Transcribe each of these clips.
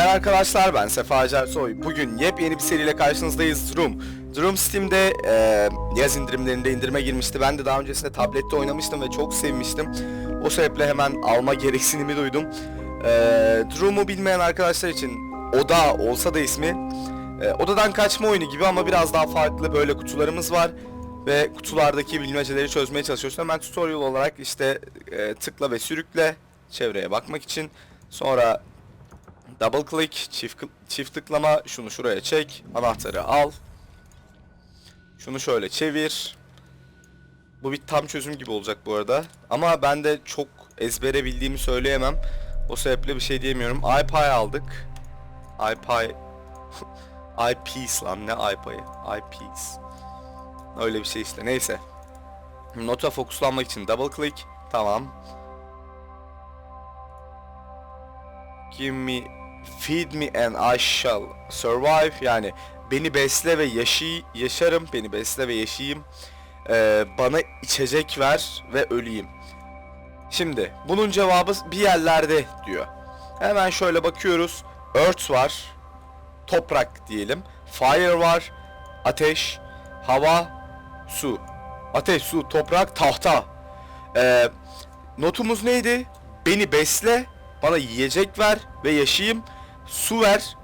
günler arkadaşlar ben Sefa Acarsoy. Bugün yepyeni bir seriyle karşınızdayız Room. Room Steam'de e, yaz indirimlerinde indirime girmişti. Ben de daha öncesinde tablette oynamıştım ve çok sevmiştim. O sebeple hemen alma gereksinimi duydum. E, Room'u bilmeyen arkadaşlar için Oda olsa da ismi e, Odadan kaçma oyunu gibi ama biraz daha farklı böyle kutularımız var. Ve kutulardaki bilmeceleri çözmeye çalışıyoruz. Hemen tutorial olarak işte e, tıkla ve sürükle çevreye bakmak için. Sonra Double click, çift, çift tıklama, şunu şuraya çek, anahtarı al. Şunu şöyle çevir. Bu bir tam çözüm gibi olacak bu arada. Ama ben de çok ezbere bildiğimi söyleyemem. O sebeple bir şey diyemiyorum. iPi aldık. iPi... iPiece lan ne iPi'yi? iPiece. Öyle bir şey işte neyse. Nota fokuslanmak için double click. Tamam. Give me feed me and I shall survive. Yani beni besle ve yaşay yaşarım. Beni besle ve yaşayayım. Ee, bana içecek ver ve öleyim. Şimdi bunun cevabı bir yerlerde diyor. Hemen şöyle bakıyoruz. Earth var. Toprak diyelim. Fire var. Ateş hava su. Ateş su toprak tahta. Ee, notumuz neydi? Beni besle bana yiyecek ver ve yaşayayım. Su ver,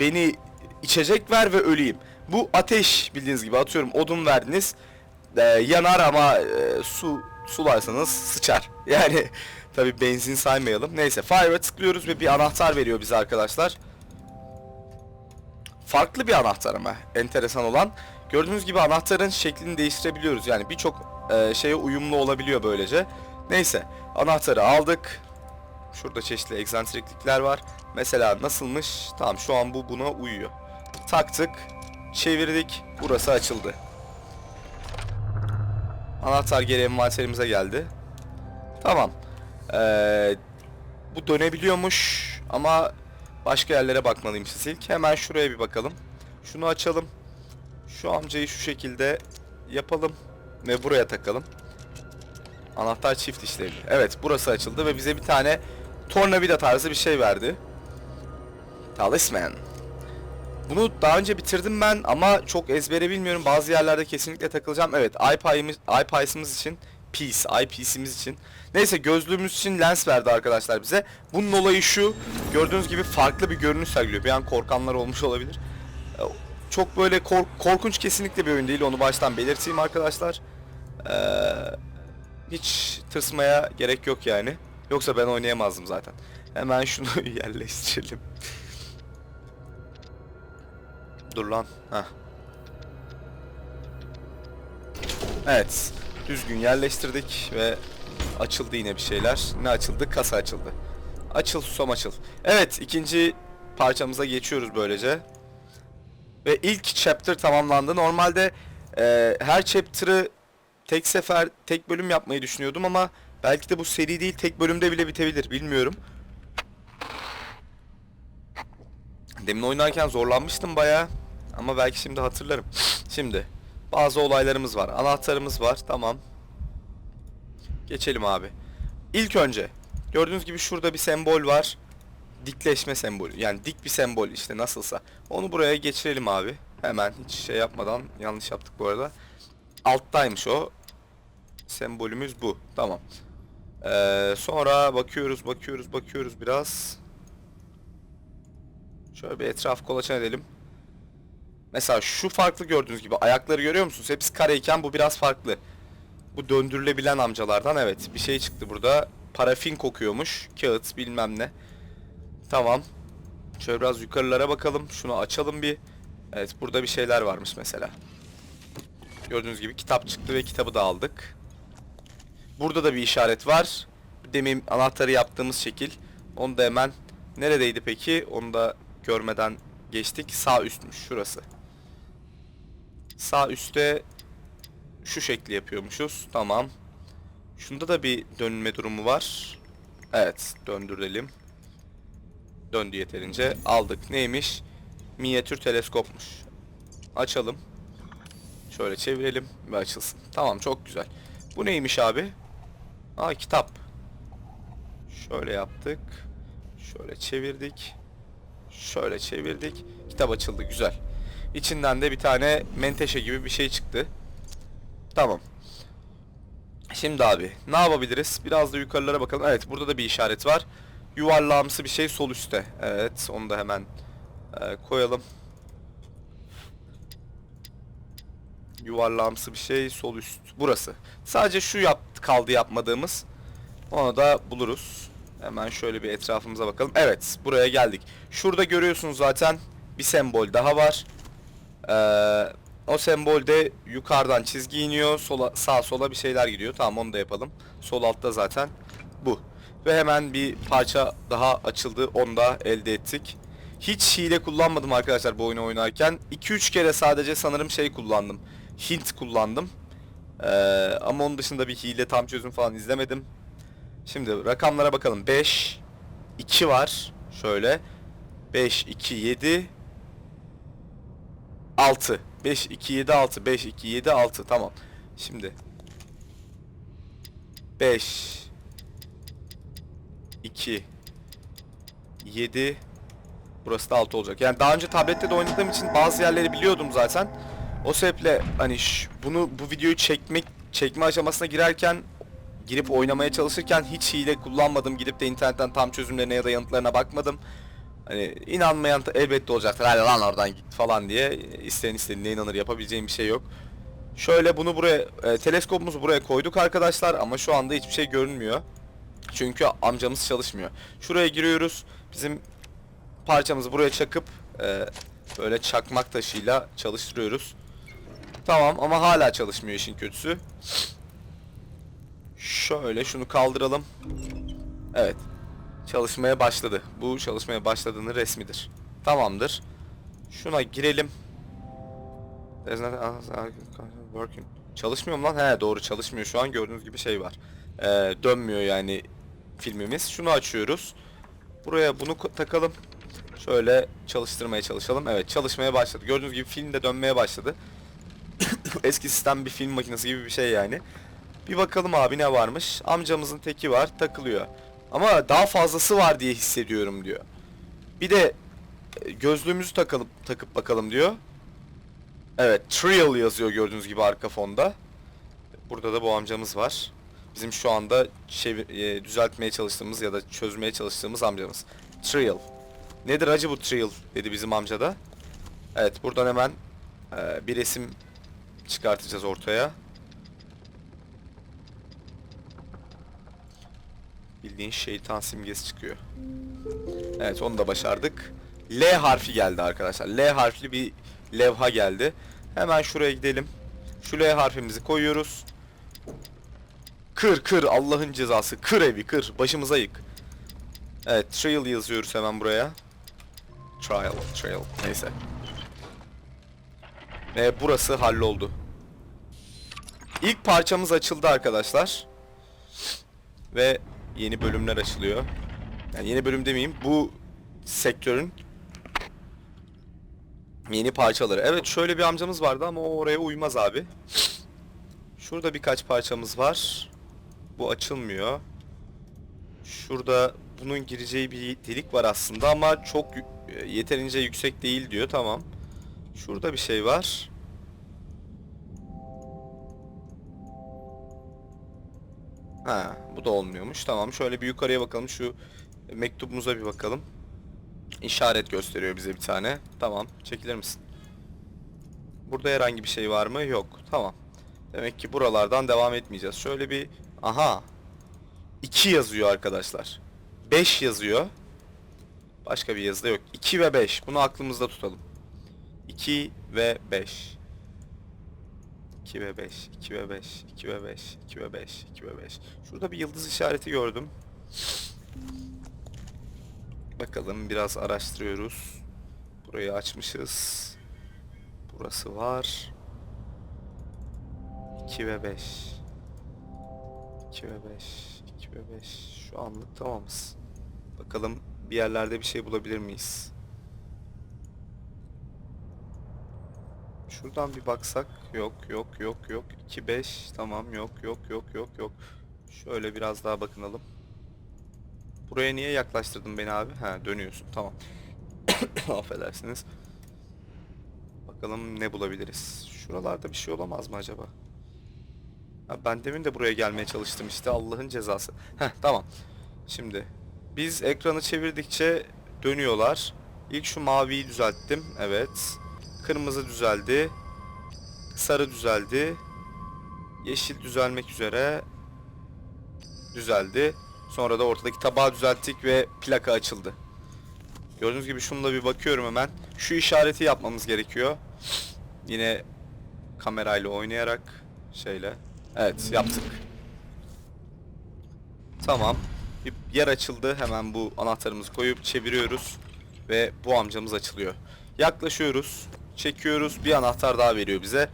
beni içecek ver ve öleyim. Bu ateş bildiğiniz gibi atıyorum odun verdiniz. Ee, yanar ama e, su sularsanız sıçar. Yani tabi benzin saymayalım. Neyse fire'a tıklıyoruz ve bir anahtar veriyor bize arkadaşlar. Farklı bir anahtar ama enteresan olan. Gördüğünüz gibi anahtarın şeklini değiştirebiliyoruz. Yani birçok e, şeye uyumlu olabiliyor böylece. Neyse anahtarı aldık. Şurada çeşitli egzantriklikler var. Mesela nasılmış? Tamam şu an bu buna uyuyor. Taktık. Çevirdik. Burası açıldı. Anahtar geri envanterimize geldi. Tamam. Ee, bu dönebiliyormuş ama başka yerlere bakmalıymışız ilk. Hemen şuraya bir bakalım. Şunu açalım. Şu amcayı şu şekilde yapalım ve buraya takalım. Anahtar çift işlevli. Evet burası açıldı ve bize bir tane tornavida tarzı bir şey verdi. Talisman. Bunu daha önce bitirdim ben ama çok ezbere bilmiyorum. Bazı yerlerde kesinlikle takılacağım. Evet iPi'miz, iPi'simiz için Piece, eyepiece'imiz için. Neyse gözlüğümüz için lens verdi arkadaşlar bize. Bunun olayı şu. Gördüğünüz gibi farklı bir görünüş sergiliyor. Bir an korkanlar olmuş olabilir. Ee, Çok böyle kork- korkunç kesinlikle bir oyun değil. Onu baştan belirteyim arkadaşlar. Ee, hiç tırsmaya gerek yok yani. Yoksa ben oynayamazdım zaten. Hemen şunu yerleştirelim. Dur lan. Heh. Evet. Düzgün yerleştirdik ve açıldı yine bir şeyler. Ne açıldı? Kasa açıldı. Açıl susam açıl. Evet ikinci parçamıza geçiyoruz böylece. Ve ilk chapter tamamlandı. Normalde e, her chapter'ı tek sefer tek bölüm yapmayı düşünüyordum ama belki de bu seri değil tek bölümde bile bitebilir bilmiyorum. Demin oynarken zorlanmıştım bayağı ama belki şimdi hatırlarım. Şimdi bazı olaylarımız var. Anahtarımız var. Tamam. Geçelim abi. İlk önce gördüğünüz gibi şurada bir sembol var. Dikleşme sembolü. Yani dik bir sembol işte nasılsa. Onu buraya geçirelim abi. Hemen hiç şey yapmadan yanlış yaptık bu arada. Alttaymış o. Sembolümüz bu. Tamam. Ee, sonra bakıyoruz, bakıyoruz, bakıyoruz biraz. Şöyle bir etraf kolaçan edelim. Mesela şu farklı gördüğünüz gibi ayakları görüyor musunuz? Hepsi kareyken bu biraz farklı. Bu döndürülebilen amcalardan evet bir şey çıktı burada. Parafin kokuyormuş. Kağıt bilmem ne. Tamam. Şöyle biraz yukarılara bakalım. Şunu açalım bir. Evet burada bir şeyler varmış mesela. Gördüğünüz gibi kitap çıktı ve kitabı da aldık. Burada da bir işaret var. Demin anahtarı yaptığımız şekil. Onu da hemen neredeydi peki? Onu da görmeden geçtik. Sağ üstmüş şurası. Sağ üstte şu şekli yapıyormuşuz. Tamam. Şunda da bir dönme durumu var. Evet, döndürelim. Döndü yeterince. Aldık. Neymiş? Minyatür teleskopmuş. Açalım. Şöyle çevirelim ve açılsın. Tamam, çok güzel. Bu neymiş abi? Aa, kitap. Şöyle yaptık. Şöyle çevirdik. Şöyle çevirdik. Kitap açıldı güzel. İçinden de bir tane menteşe gibi bir şey çıktı. Tamam. Şimdi abi ne yapabiliriz? Biraz da yukarılara bakalım. Evet burada da bir işaret var. Yuvarlağımsı bir şey sol üstte. Evet onu da hemen e, koyalım. Yuvarlağımsı bir şey sol üst. Burası. Sadece şu yap kaldı yapmadığımız. Onu da buluruz. Hemen şöyle bir etrafımıza bakalım. Evet buraya geldik. Şurada görüyorsunuz zaten bir sembol daha var. Ee, o sembolde yukarıdan çizgi iniyor. Sola, sağ sola bir şeyler gidiyor. Tamam onu da yapalım. Sol altta zaten bu. Ve hemen bir parça daha açıldı. Onu da elde ettik. Hiç hile kullanmadım arkadaşlar bu oyunu oynarken. 2-3 kere sadece sanırım şey kullandım. Hint kullandım. Ee, ama onun dışında bir hile tam çözüm falan izlemedim. Şimdi rakamlara bakalım. 5 2 var. Şöyle. 5 2 7 6. 5 2 7 6. 5 2 7 6. Tamam. Şimdi 5 2 7 Burası da 6 olacak. Yani daha önce tablette de oynadığım için bazı yerleri biliyordum zaten. O sebeple hani bunu bu videoyu çekmek çekme aşamasına girerken girip oynamaya çalışırken hiç hile kullanmadım. Gidip de internetten tam çözümlerine ya da yanıtlarına bakmadım. Hani inanmayan elbette olacaktır. Hadi lan oradan git falan diye. İsteyen istediğine inanır. Yapabileceğim bir şey yok. Şöyle bunu buraya, e, teleskopumuzu buraya koyduk arkadaşlar ama şu anda hiçbir şey görünmüyor. Çünkü amcamız çalışmıyor. Şuraya giriyoruz. Bizim parçamızı buraya çakıp e, böyle çakmak taşıyla çalıştırıyoruz. Tamam ama hala çalışmıyor işin kötüsü. Şöyle şunu kaldıralım. Evet. Çalışmaya başladı. Bu çalışmaya başladığının resmidir. Tamamdır. Şuna girelim. Working. Çalışmıyor mu lan? He doğru çalışmıyor. Şu an gördüğünüz gibi şey var. Ee, dönmüyor yani filmimiz. Şunu açıyoruz. Buraya bunu takalım. Şöyle çalıştırmaya çalışalım. Evet çalışmaya başladı. Gördüğünüz gibi film de dönmeye başladı. Eski sistem bir film makinesi gibi bir şey yani. Bir bakalım abi ne varmış. Amcamızın teki var takılıyor. Ama daha fazlası var diye hissediyorum diyor. Bir de e, gözlüğümüzü takalım takıp bakalım diyor. Evet, Trial yazıyor gördüğünüz gibi arka fonda. Burada da bu amcamız var. Bizim şu anda çevir, e, düzeltmeye çalıştığımız ya da çözmeye çalıştığımız amcamız. Trial. Nedir acı bu Trial dedi bizim amca da. Evet, buradan hemen e, bir resim çıkartacağız ortaya. Bildiğin şeytan simgesi çıkıyor. Evet onu da başardık. L harfi geldi arkadaşlar. L harfli bir levha geldi. Hemen şuraya gidelim. Şu L harfimizi koyuyoruz. Kır kır Allah'ın cezası. Kır evi kır. Başımıza yık. Evet trial yazıyoruz hemen buraya. Trial, trial. Neyse. Ve burası halloldu. İlk parçamız açıldı arkadaşlar. Ve yeni bölümler açılıyor. Yani yeni bölüm demeyeyim. Bu sektörün yeni parçaları. Evet şöyle bir amcamız vardı ama o oraya uymaz abi. Şurada birkaç parçamız var. Bu açılmıyor. Şurada bunun gireceği bir delik var aslında ama çok e, yeterince yüksek değil diyor. Tamam. Şurada bir şey var. Ha, bu da olmuyormuş. Tamam. Şöyle bir yukarıya bakalım. Şu mektubumuza bir bakalım. İşaret gösteriyor bize bir tane. Tamam. Çekilir misin? Burada herhangi bir şey var mı? Yok. Tamam. Demek ki buralardan devam etmeyeceğiz. Şöyle bir... Aha. 2 yazıyor arkadaşlar. 5 yazıyor. Başka bir yazı da yok. 2 ve 5. Bunu aklımızda tutalım. 2 ve 5. 2 ve 5, 2 ve 5, 2 ve 5, 2 ve 5, 2 ve 5. Şurada bir yıldız işareti gördüm. Bakalım biraz araştırıyoruz. Burayı açmışız. Burası var. 2 ve 5. 2 ve 5, 2 ve 5. Şu anlık tamamız. Bakalım bir yerlerde bir şey bulabilir miyiz? Şuradan bir baksak. Yok yok yok yok. 2 5 tamam yok yok yok yok yok. Şöyle biraz daha bakınalım. Buraya niye yaklaştırdın beni abi? Ha dönüyorsun tamam. Affedersiniz. Bakalım ne bulabiliriz. Şuralarda bir şey olamaz mı acaba? Ha, ben demin de buraya gelmeye çalıştım işte Allah'ın cezası. Heh tamam. Şimdi biz ekranı çevirdikçe dönüyorlar. İlk şu maviyi düzelttim. Evet. Kırmızı düzeldi. Sarı düzeldi. Yeşil düzelmek üzere. Düzeldi. Sonra da ortadaki tabağı düzelttik ve plaka açıldı. Gördüğünüz gibi şununla bir bakıyorum hemen. Şu işareti yapmamız gerekiyor. Yine kamerayla oynayarak şeyle. Evet yaptık. Tamam. Bir yer açıldı. Hemen bu anahtarımızı koyup çeviriyoruz. Ve bu amcamız açılıyor. Yaklaşıyoruz. Çekiyoruz. Bir anahtar daha veriyor bize.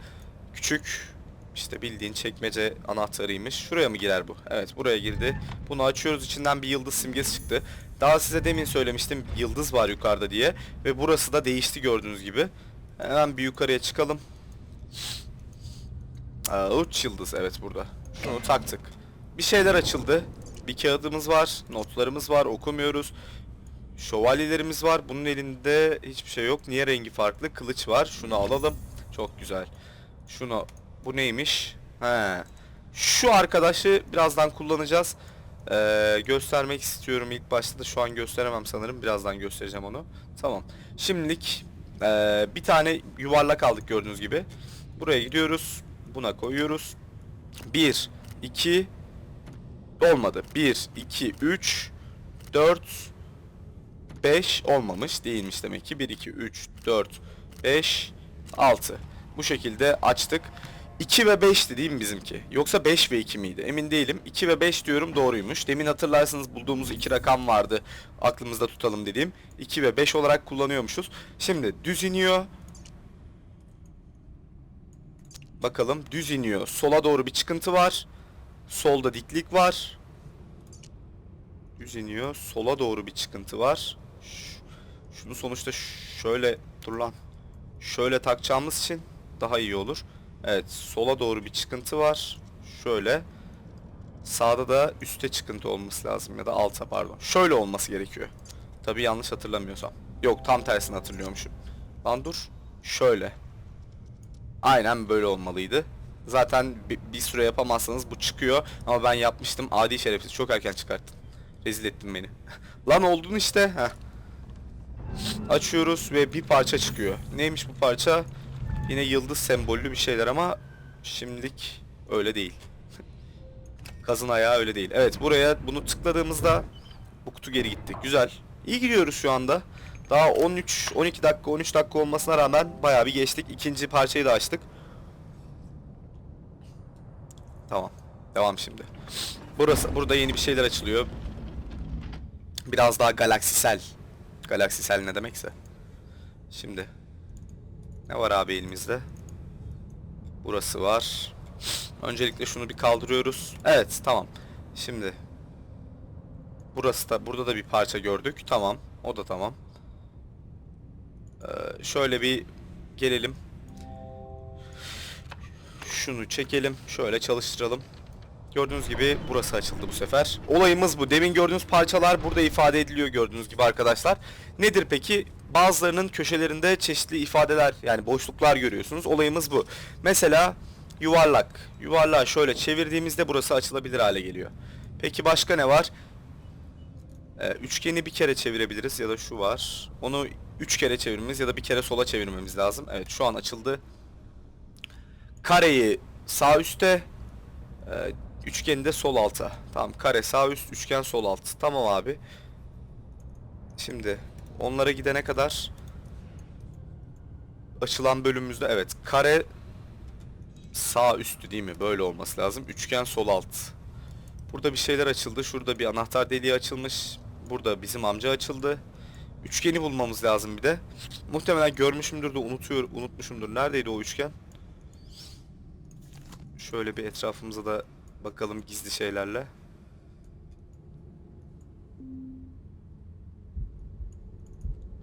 Küçük işte bildiğin çekmece anahtarıymış. Şuraya mı girer bu? Evet buraya girdi. Bunu açıyoruz. içinden bir yıldız simgesi çıktı. Daha size demin söylemiştim yıldız var yukarıda diye. Ve burası da değişti gördüğünüz gibi. Hemen bir yukarıya çıkalım. Aa, uç yıldız evet burada. Şunu taktık. Bir şeyler açıldı. Bir kağıdımız var, notlarımız var, okumuyoruz. Şövalyelerimiz var. Bunun elinde hiçbir şey yok. Niye rengi farklı? Kılıç var. Şunu alalım. Çok güzel. Şunu bu neymiş? He. Şu arkadaşı birazdan kullanacağız. Ee, göstermek istiyorum. İlk başta da şu an gösteremem sanırım. Birazdan göstereceğim onu. Tamam. Şimdilik ee, bir tane yuvarlak aldık gördüğünüz gibi. Buraya gidiyoruz. Buna koyuyoruz. 1, 2, olmadı. 1, 2, 3, 4, 5 olmamış. Değilmiş demek ki. 1, 2, 3, 4, 5, 6. Bu şekilde açtık. 2 ve 5'ti değil mi bizimki? Yoksa 5 ve 2 miydi? Emin değilim. 2 ve 5 diyorum doğruymuş. Demin hatırlarsınız bulduğumuz iki rakam vardı. Aklımızda tutalım dediğim. 2 ve 5 olarak kullanıyormuşuz. Şimdi düz iniyor. Bakalım düz iniyor. Sola doğru bir çıkıntı var. Solda diklik var. Düz iniyor. Sola doğru bir çıkıntı var. Şunu sonuçta şöyle dur lan. Şöyle takacağımız için daha iyi olur. Evet, sola doğru bir çıkıntı var. Şöyle. Sağda da üste çıkıntı olması lazım ya da alta pardon. Şöyle olması gerekiyor. Tabii yanlış hatırlamıyorsam. Yok, tam tersini hatırlıyormuşum. Lan dur. Şöyle. Aynen böyle olmalıydı. Zaten bir süre yapamazsanız bu çıkıyor. Ama ben yapmıştım. Adi şerefsiz. Çok erken çıkarttın. Rezil ettin beni. Lan oldun işte. Heh. Açıyoruz ve bir parça çıkıyor. Neymiş bu parça? Yine yıldız sembollü bir şeyler ama şimdilik öyle değil. Kazın ayağı öyle değil. Evet buraya bunu tıkladığımızda bu kutu geri gitti. Güzel. İyi gidiyoruz şu anda. Daha 13 12 dakika 13 dakika olmasına rağmen bayağı bir geçtik. İkinci parçayı da açtık. Tamam. Devam şimdi. Burası burada yeni bir şeyler açılıyor. Biraz daha galaksisel. Galaksisel ne demekse. Şimdi ne var abi elimizde? Burası var. Öncelikle şunu bir kaldırıyoruz. Evet tamam. Şimdi burası da burada da bir parça gördük. Tamam. O da tamam. Ee, şöyle bir gelelim. Şunu çekelim. Şöyle çalıştıralım. Gördüğünüz gibi burası açıldı bu sefer. Olayımız bu. Demin gördüğünüz parçalar burada ifade ediliyor gördüğünüz gibi arkadaşlar. Nedir peki? Bazılarının köşelerinde çeşitli ifadeler yani boşluklar görüyorsunuz. Olayımız bu. Mesela yuvarlak. Yuvarlağı şöyle çevirdiğimizde burası açılabilir hale geliyor. Peki başka ne var? Ee, üçgeni bir kere çevirebiliriz ya da şu var. Onu üç kere çevirmemiz ya da bir kere sola çevirmemiz lazım. Evet şu an açıldı. Kareyi sağ üste, e, üçgeni de sol alta. Tamam kare sağ üst, üçgen sol alt. Tamam abi. Şimdi onlara gidene kadar açılan bölümümüzde evet kare sağ üstü değil mi? Böyle olması lazım. Üçgen sol alt. Burada bir şeyler açıldı. Şurada bir anahtar deliği açılmış. Burada bizim amca açıldı. Üçgeni bulmamız lazım bir de. Muhtemelen görmüşümdür de unutuyor, unutmuşumdur. Neredeydi o üçgen? Şöyle bir etrafımıza da bakalım gizli şeylerle.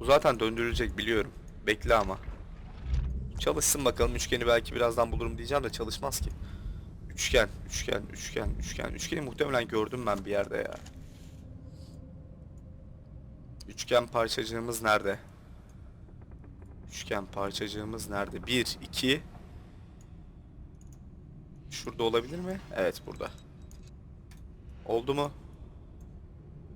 Bu zaten döndürülecek biliyorum. Bekle ama. Çalışsın bakalım üçgeni belki birazdan bulurum diyeceğim de çalışmaz ki. Üçgen, üçgen, üçgen, üçgen. Üçgeni muhtemelen gördüm ben bir yerde ya. Üçgen parçacığımız nerede? Üçgen parçacığımız nerede? 1, 2. Şurada olabilir mi? Evet burada. Oldu mu?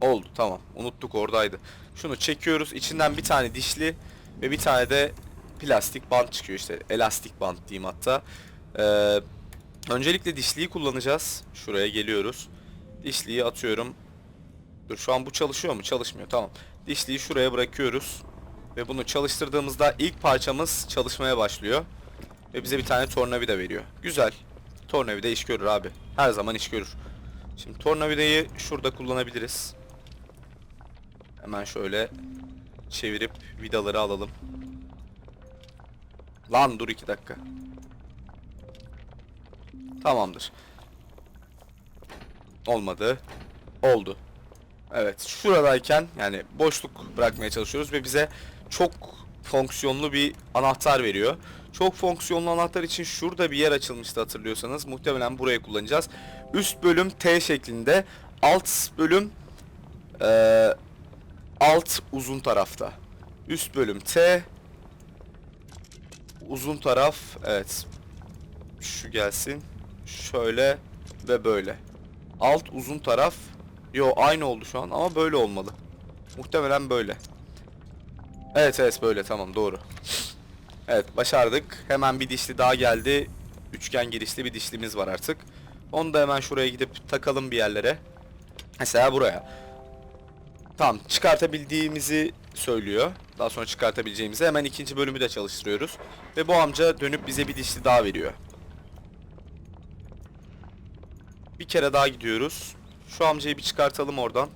Oldu tamam. Unuttuk oradaydı. Şunu çekiyoruz. İçinden bir tane dişli ve bir tane de plastik bant çıkıyor işte. Elastik bant diyeyim hatta. Ee, öncelikle dişliyi kullanacağız. Şuraya geliyoruz. Dişliyi atıyorum. Dur şu an bu çalışıyor mu? Çalışmıyor. Tamam. Dişliyi şuraya bırakıyoruz. Ve bunu çalıştırdığımızda ilk parçamız çalışmaya başlıyor. Ve bize bir tane tornavida veriyor. Güzel. Tornavida iş görür abi. Her zaman iş görür. Şimdi tornavidayı şurada kullanabiliriz. Hemen şöyle çevirip vidaları alalım. Lan dur iki dakika. Tamamdır. Olmadı. Oldu. Evet şuradayken yani boşluk bırakmaya çalışıyoruz ve bize çok fonksiyonlu bir anahtar veriyor. Çok fonksiyonlu anahtar için şurada bir yer açılmıştı hatırlıyorsanız. Muhtemelen buraya kullanacağız. Üst bölüm T şeklinde. Alt bölüm eee, alt uzun tarafta. Üst bölüm T. Uzun taraf evet. Şu gelsin. Şöyle ve böyle. Alt uzun taraf. Yo aynı oldu şu an ama böyle olmalı. Muhtemelen böyle. Evet evet böyle tamam doğru. Evet başardık. Hemen bir dişli daha geldi. Üçgen girişli bir dişlimiz var artık. Onu da hemen şuraya gidip takalım bir yerlere. Mesela buraya. Tamam çıkartabildiğimizi söylüyor. Daha sonra çıkartabileceğimizi hemen ikinci bölümü de çalıştırıyoruz. Ve bu amca dönüp bize bir dişli daha veriyor. Bir kere daha gidiyoruz. Şu amcayı bir çıkartalım oradan.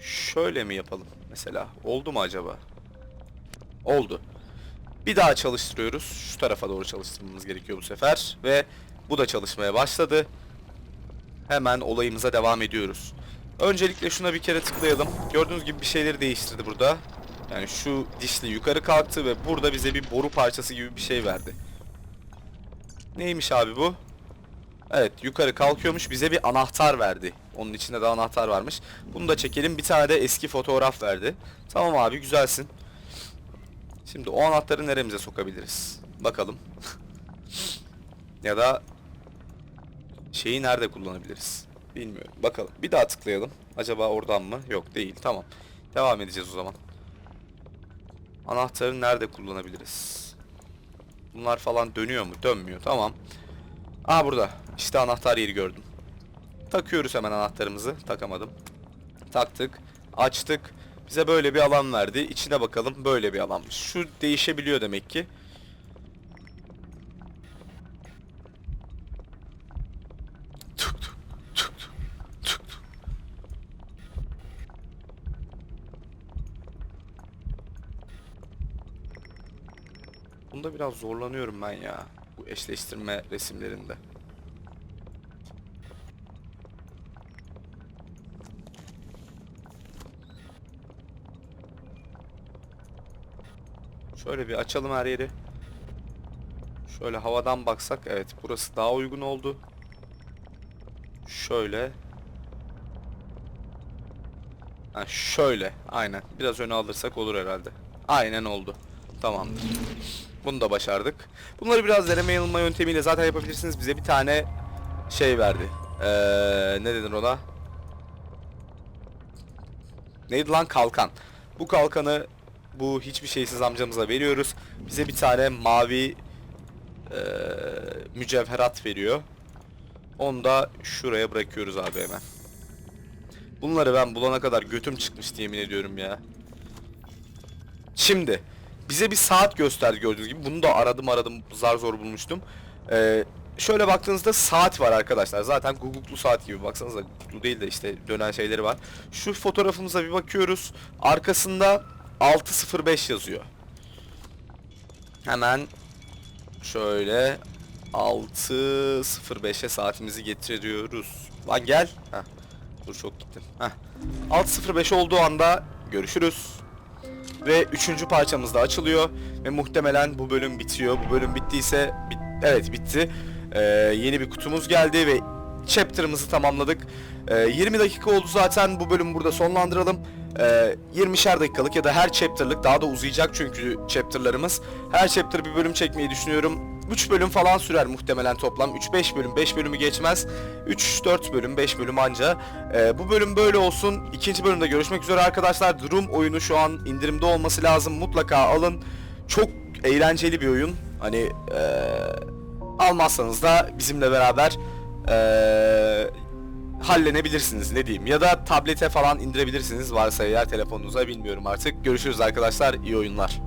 Şöyle mi yapalım mesela? Oldu mu acaba? Oldu. Bir daha çalıştırıyoruz. Şu tarafa doğru çalıştırmamız gerekiyor bu sefer. Ve bu da çalışmaya başladı. Hemen olayımıza devam ediyoruz. Öncelikle şuna bir kere tıklayalım. Gördüğünüz gibi bir şeyleri değiştirdi burada. Yani şu dişli yukarı kalktı ve burada bize bir boru parçası gibi bir şey verdi. Neymiş abi bu? Evet yukarı kalkıyormuş bize bir anahtar verdi. Onun içinde de anahtar varmış. Bunu da çekelim. Bir tane de eski fotoğraf verdi. Tamam abi güzelsin. Şimdi o anahtarı neremize sokabiliriz? Bakalım. ya da şeyi nerede kullanabiliriz? Bilmiyorum. Bakalım. Bir daha tıklayalım. Acaba oradan mı? Yok değil. Tamam. Devam edeceğiz o zaman. Anahtarı nerede kullanabiliriz? Bunlar falan dönüyor mu? Dönmüyor. Tamam. Aa burada. İşte anahtar yeri gördüm. Takıyoruz hemen anahtarımızı. Takamadım. Taktık. Açtık. Bize böyle bir alan verdi. İçine bakalım. Böyle bir alanmış. Şu değişebiliyor demek ki. Bunda biraz zorlanıyorum ben ya. Bu eşleştirme resimlerinde. Şöyle bir açalım her yeri. Şöyle havadan baksak evet burası daha uygun oldu. Şöyle. Ha, şöyle aynen. Biraz öne alırsak olur herhalde. Aynen oldu. Tamamdır. Bunu da başardık. Bunları biraz deneme yanılma yöntemiyle zaten yapabilirsiniz. Bize bir tane şey verdi. Ee, ne dedin ona? Neydi lan kalkan. Bu kalkanı bu hiçbir şeysiz amcamıza veriyoruz. Bize bir tane mavi ee, mücevherat veriyor. Onu da şuraya bırakıyoruz abi hemen. Bunları ben bulana kadar götüm çıkmıştı yemin ediyorum ya. Şimdi bize bir saat gösterdi gördüğünüz gibi. Bunu da aradım aradım zar zor bulmuştum. Ee, şöyle baktığınızda saat var arkadaşlar. Zaten Google'lu saat gibi. Baksanıza Google'lu değil de işte dönen şeyleri var. Şu fotoğrafımıza bir bakıyoruz. Arkasında 605 yazıyor. Hemen şöyle 6.05'e saatimizi getiriyoruz. Lan gel. Heh. Dur çok gittin. Heh. 6.05 olduğu anda görüşürüz. Ve üçüncü parçamız da açılıyor. Ve muhtemelen bu bölüm bitiyor. Bu bölüm bittiyse... bit- evet bitti. Ee, yeni bir kutumuz geldi ve chapter'ımızı tamamladık. Ee, 20 dakika oldu zaten. Bu bölümü burada sonlandıralım. E, 20'şer dakikalık ya da her chapter'lık daha da uzayacak çünkü chapter'larımız. Her chapter bir bölüm çekmeyi düşünüyorum. 3 bölüm falan sürer muhtemelen toplam. 3-5 bölüm, 5 bölümü geçmez. 3-4 bölüm, 5 bölüm anca. E, bu bölüm böyle olsun. İkinci bölümde görüşmek üzere arkadaşlar. Doom oyunu şu an indirimde olması lazım. Mutlaka alın. Çok eğlenceli bir oyun. Hani e, almazsanız da bizimle beraber e, hallenebilirsiniz ne diyeyim. Ya da tablete falan indirebilirsiniz varsa eğer telefonunuza bilmiyorum artık. Görüşürüz arkadaşlar. iyi oyunlar.